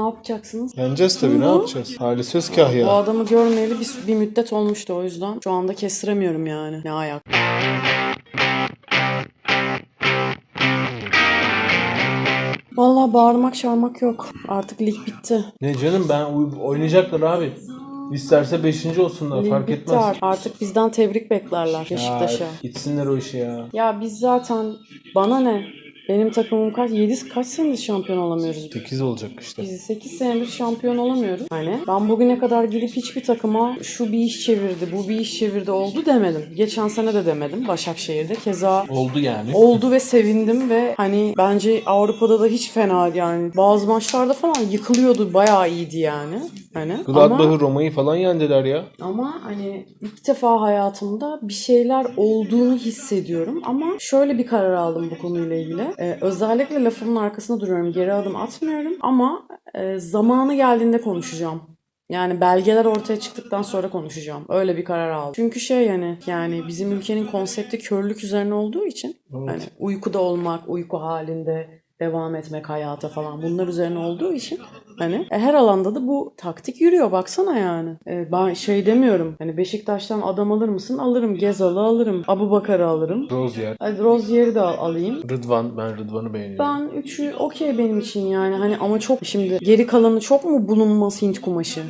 ne yapacaksınız? Yeneceğiz tabii ne yapacağız? Hali söz Bu ya. adamı görmeyeli bir, bir müddet olmuştu o yüzden. Şu anda kestiremiyorum yani. Ne ayak. Vallahi bağırmak çağırmak yok. Artık lig bitti. Ne canım ben uy- oynayacaklar abi. İsterse 5. olsunlar Lig fark bitti etmez. artık. Artık bizden tebrik beklerler Beşiktaş'a. Ya, gitsinler o işe ya. Ya biz zaten bana ne? Benim takımım kaç? 7 kaç senedir şampiyon olamıyoruz biz. 8 olacak işte. Biz 8 senedir şampiyon olamıyoruz. Hani ben bugüne kadar gidip hiçbir takıma şu bir iş çevirdi, bu bir iş çevirdi oldu demedim. Geçen sene de demedim Başakşehir'de. Keza Oldu yani. oldu ve sevindim ve hani bence Avrupa'da da hiç fena yani. Bazı maçlarda falan yıkılıyordu. Bayağı iyiydi yani. Hani Gladbach'ı Roma'yı falan yendiler ya. ama hani ilk defa hayatımda bir şeyler olduğunu hissediyorum. Ama şöyle bir karar aldım bu konuyla ilgili. Ee, özellikle lafımın arkasında duruyorum. Geri adım atmıyorum. Ama e, zamanı geldiğinde konuşacağım. Yani belgeler ortaya çıktıktan sonra konuşacağım. Öyle bir karar aldım. Çünkü şey yani yani bizim ülkenin konsepti körlük üzerine olduğu için Evet. hani uykuda olmak, uyku halinde devam etmek hayata falan bunlar üzerine olduğu için hani e, her alanda da bu taktik yürüyor baksana yani. E, ben şey demiyorum hani Beşiktaş'tan adam alır mısın? Alırım. Gezal'ı alırım. Abu Bakar'ı alırım. Rozier. Hadi Rozier'i de al- alayım. Rıdvan. Ben Rıdvan'ı beğeniyorum. Ben üçü okey benim için yani hani ama çok şimdi geri kalanı çok mu bulunmaz Hint kumaşı?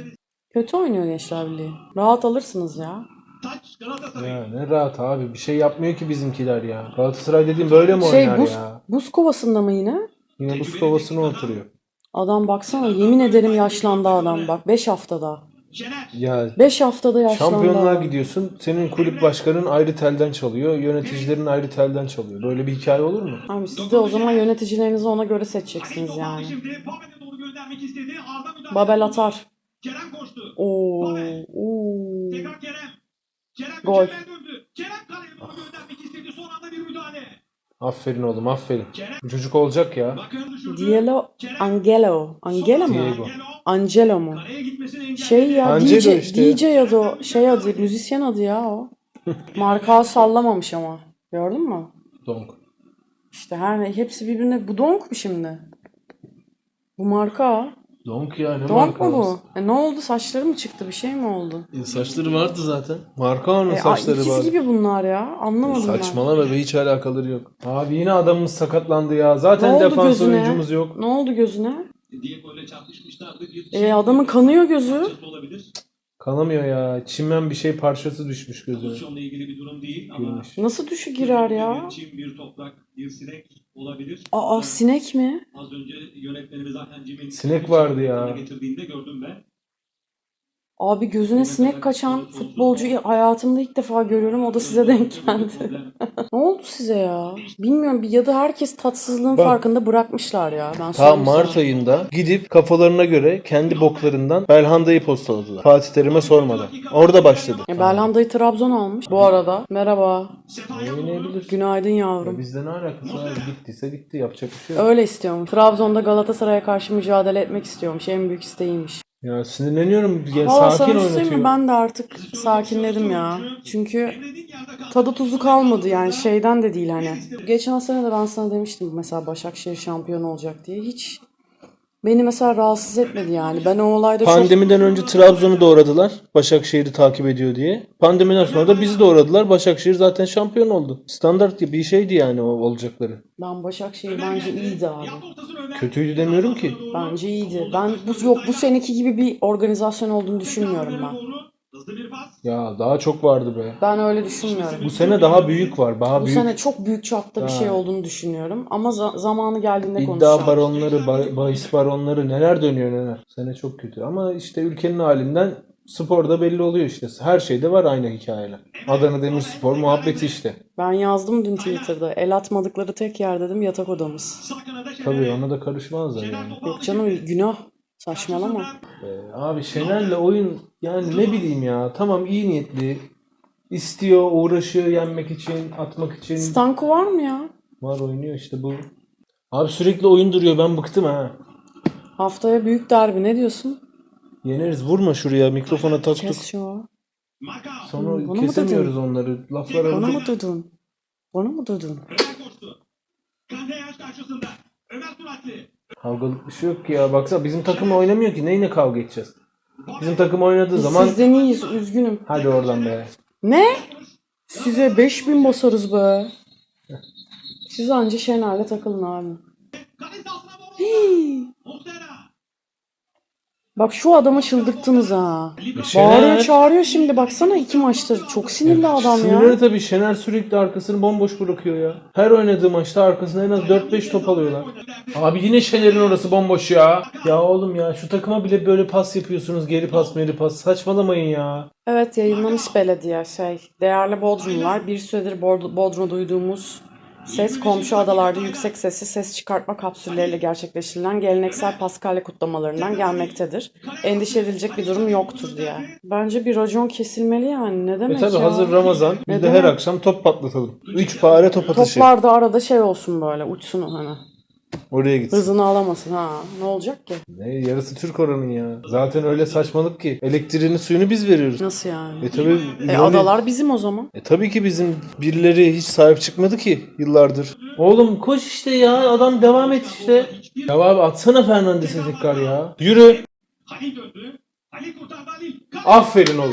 Kötü oynuyor Gençler Birliği. Rahat alırsınız ya. Ya ne rahat abi. Bir şey yapmıyor ki bizimkiler ya. Galatasaray dediğim böyle mi Şey oynar buz, ya? buz kovasında mı yine? Yine buz kovasına oturuyor. Adam baksana yemin ederim yaşlandı adam bak 5 haftada. Ya 5 haftada yaşlandı şampiyonluğa adam. gidiyorsun. Senin kulüp başkanın ayrı telden çalıyor. Yöneticilerin ayrı telden çalıyor. Böyle bir hikaye olur mu? Abi siz de o zaman yöneticilerinizi ona göre seçeceksiniz yani. Babel atar. Kerem koştu. Oo, oo. Müdahale. Aferin oğlum aferin. Bu çocuk olacak ya. Bakın düşürdü. Dielo Angelo. Angelo mu? Diego. Angelo mu? Şey ya Angelo DJ, işte. DJ adı o. Şey adı, müzisyen adı ya o. Marka sallamamış ama. Gördün mü? Donk. İşte her ne hepsi birbirine bu donk mu şimdi? Bu marka. Donk ya ne Donk mu bu? E ne oldu? Saçları mı çıktı? Bir şey mi oldu? E, Saçları vardı zaten. Marka onun E, saçları vardı. gibi bunlar ya. Anlamadım ben. Saçmalama be hiç alakaları yok. Abi yine adamımız sakatlandı ya. Zaten Ne oldu defans gözüne? oyuncumuz yok. Ne oldu gözüne? Diego ile çarpışmışlardı. Bir E adamın kanıyor gözü. Kanamıyor ya. Çimen bir şey parçası düşmüş gözüne. Pozisyonla ilgili bir durum değil ama Girmiş. Nasıl düşü girer ya? Çim, bir toprak, bir sinek olabilir. Aa sinek mi? Az önce yönetmenimiz Ahmet Cemil Sinek vardı ya. getirdiğinde gördüm ben. Abi gözüne sinek kaçan futbolcuyu hayatımda ilk defa görüyorum. O da size denk geldi. Ne oldu size ya? Bilmiyorum bir ya da herkes tatsızlığın Bak. farkında bırakmışlar ya. Ben Ta Mart sana. ayında gidip kafalarına göre kendi boklarından Belhanda'yı postaladılar. Fatih Terim'e sormadan. Orada başladı. E, Belhanda'yı Trabzon almış. Bu arada. Merhaba. Oynayabilir. Günaydın Ya yavrum. bizde ne alakası var? Gittiyse gitti. Yapacak bir şey yok. Öyle istiyorum. Trabzon'da Galatasaray'a karşı mücadele etmek istiyormuş. En büyük isteğiymiş. Ya sinirleniyorum. Ya, Valla sakin sana şey oynatıyor. mi? Ben de artık sakinledim ya. Çünkü tadı tuzu kalmadı yani şeyden de değil hani. Geçen sene de ben sana demiştim mesela Başakşehir şampiyon olacak diye. Hiç beni mesela rahatsız etmedi yani. Ben o olayda çok... Pandemiden önce Trabzon'u doğradılar. Başakşehir'i takip ediyor diye. Pandemiden sonra da bizi doğradılar. Başakşehir zaten şampiyon oldu. Standart bir şeydi yani o olacakları. Ben Başakşehir bence iyiydi abi. Kötüydü demiyorum ki. Bence iyiydi. Ben bu yok bu seneki gibi bir organizasyon olduğunu düşünmüyorum ben. Ya daha çok vardı be. Ben öyle düşünmüyorum. Bu sene daha büyük var. Daha Bu büyük sene çok büyük çapta bir Ha. şey olduğunu düşünüyorum. Ama za- zamanı geldiğinde iddia konuşacağım. baronları, ba- bahis baronları neler dönüyor neler. Bu sene çok kötü. Ama işte ülkenin halinden sporda belli oluyor işte. Her şeyde var aynı hikayeler. Adana Demirspor muhabbeti işte. Ben yazdım dün Twitter'da. El atmadıkları tek yer dedim yatak odamız. Tabii ona da karışmazlar yani. Yok canım günah. Saçmalama. Ee, abi Şener'le oyun yani ne bileyim ya. Tamam iyi niyetli. istiyor, uğraşıyor yenmek için, atmak için. Stanko var mı ya? Var oynuyor işte bu. Abi sürekli oyun duruyor. Ben bıktım ha. Haftaya büyük derbi ne diyorsun? Yeneriz. Vurma şuraya. Mikrofona tas Kes şu. Sonra Bunu mu kesemiyoruz onları. Laflar Bana arada. mı dedin? Bana mı dedin? Ömer Yaş karşısında. Ömer Suratlı. Kavgalık bir şey yok ki ya. Baksana bizim takım oynamıyor ki. Neyine kavga edeceğiz? Bizim takım oynadığı Biz zaman sizden iyiyiz üzgünüm. hadi oradan be. Ne? Size 5000 basarız be. Siz anca Şener'le takılın abi. Hii. Bak şu adamı çıldırttınız ha. Bağırıyor çağırıyor şimdi baksana iki maçtır. Çok sinirli adam Sinirleri ya. tabii Şener sürekli arkasını bomboş bırakıyor ya. Her oynadığı maçta arkasına en az 4-5 top alıyorlar. Abi yine Şener'in orası bomboş ya. Ya oğlum ya şu takıma bile böyle pas yapıyorsunuz. Geri pas, meri pas. Saçmalamayın ya. Evet yayınlamış belediye şey. Değerli Bodrumlar bir süredir Bod- Bodrum'da duyduğumuz ses komşu adalarda yüksek sesli ses çıkartma kapsülleriyle gerçekleştirilen geleneksel Paskalya kutlamalarından gelmektedir. Endişe edilecek bir durum yoktur diye. Bence bir racon kesilmeli yani ne E demek tabi ya. hazır Ramazan. Biz de Neden? her akşam top patlatalım. 3 fare top atışı. Toplar da arada şey olsun böyle uçsun hani. Oraya gitsin. Hızını alamasın ha. Ne olacak ki? Ne yarısı Türk oranın ya. Zaten öyle saçmalık ki. Elektriğini suyunu biz veriyoruz. Nasıl yani? E tabi E adalar bizim o zaman. E tabii ki bizim birileri hiç sahip çıkmadı ki yıllardır. Oğlum koş işte ya adam devam et işte. Ya abi atsana Fernandes'e tekrar ya. Yürü. Halil döndü. Halil kurtardı Halil. Kale- Aferin oğlum.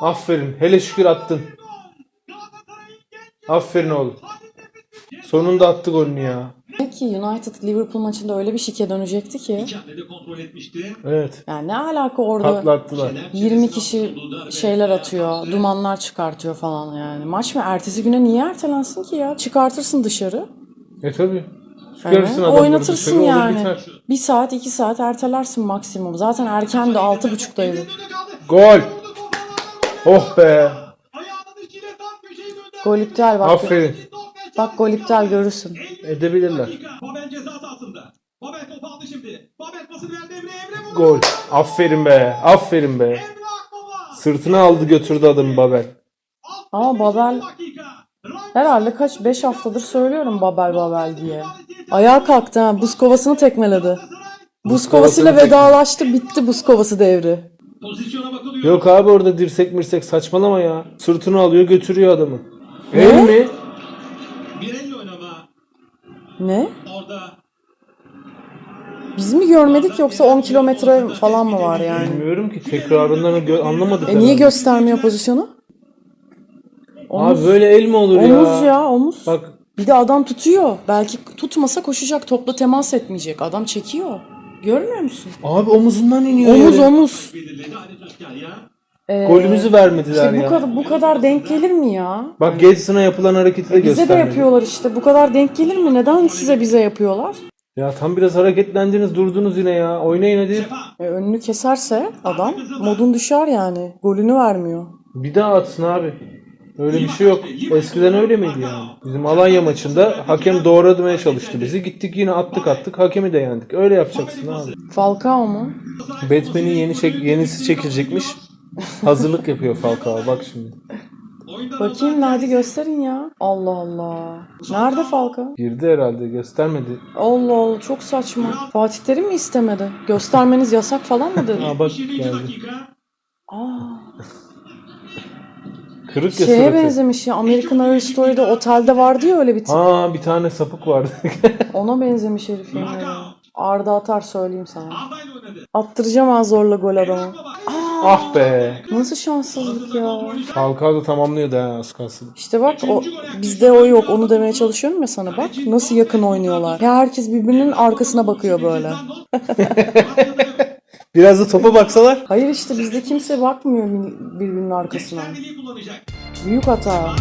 Aferin. Hele şükür attın. Genç Aferin oğlum. Sonunda attı golünü ya. Peki United Liverpool maçında öyle bir şike dönecekti ki. İki hamlede kontrol etmişti. Evet. Yani ne alaka orada Patlattılar. 20 kişi şeyler atıyor, dumanlar çıkartıyor falan yani. Maç mı? Ertesi güne niye ertelensin ki ya? Çıkartırsın dışarı. E tabii. Yani Çıkarırsın adamları oynatırsın dışarı, olur yani. biter. Bir saat iki saat ertelersin maksimum. Zaten erken de altı buçuktaydı. Gol. Oh be. Gönderdi. Gol iptal bak. Aferin. Bak gol iptal görürsün. Edebilirler. Babel ceza sahasında. Babel topu aldı şimdi. Babel pasını verdi Emre. Emre vurdu. Gol. Aferin be. Aferin be. Emre Akbaba. Sırtına aldı götürdü adamı Babel. Ama Babel herhalde kaç 5 haftadır söylüyorum Babel Babel diye. Ayağa kalktı ha. Buz kovasını tekmeledi. Buz kovasıyla vedalaştı. Bitti buz kovası devri. Pozisyona bakılıyor. Yok abi orada dirsek mirsek saçmalama ya. Sırtını alıyor götürüyor adamı. El mi? Ne? Orada Biz mi görmedik yoksa 10 kilometre falan mı var yani? Bilmiyorum ki tekrarından gö- anlamadık. E niye herhalde. göstermiyor pozisyonu? Omuz, Abi böyle el mi olur ya? omuz ya omuz. Bak Bir de adam tutuyor. Belki tutmasa koşacak. Topla temas etmeyecek. Adam çekiyor. Görmüyor musun? abi omuzundan iniyor Omuz yere. omuz. ya. Ee, Golümüzü vermediler işte bu ya. kadar bu kadar denk gelir mi ya? Bak Gedeson'a yapılan hareketi de Bize de göstermedi. yapıyorlar işte. Bu kadar denk gelir mi? Neden size bize yapıyorlar? Ya tam biraz hareketlendiniz durdunuz yine ya. Oynayın hadi. E, önünü keserse adam modun düşer yani. Golünü vermiyor. Bir daha atsın abi. Öyle bir şey yok. Eskiden öyle miydi yani? Bizim Alanya maçında hakem doğradmaya çalıştı bizi. Gittik yine attık attık hakemi de yendik. Öyle yapacaksın abi. Falcao mu? Batman'in yeni çek yenisi çekilecekmiş. Hazırlık yapıyor Falcao bak şimdi. Bakayım hadi gösterin ya. Allah Allah. Nerede Falcao? Girdi herhalde göstermedi. Allah Allah çok saçma. Fatih Terim mi istemedi? Göstermeniz yasak falan mı dedi? Ha bak 20. geldi. dakika. Aa, Kırık ya şeye suratı. benzemiş ya. American Horror Story'de otelde vardı ya öyle bir tip. Ha bir tane sapık vardı. Ona benzemiş herif yani. Arda atar söyleyeyim sana. Attıracağım ha zorla gol adamı. Ah be. Nasıl şanssızlık ya. Falcao da tamamlıyordu ha az kalsın. İşte bak o bizde o yok. Onu demeye çalışıyorum ya sana bak. Nasıl yakın oynuyorlar. Ya herkes birbirinin arkasına bakıyor böyle. Biraz da topa baksalar. Hayır işte bizde kimse bakmıyor birbirinin arkasına. Büyük hata.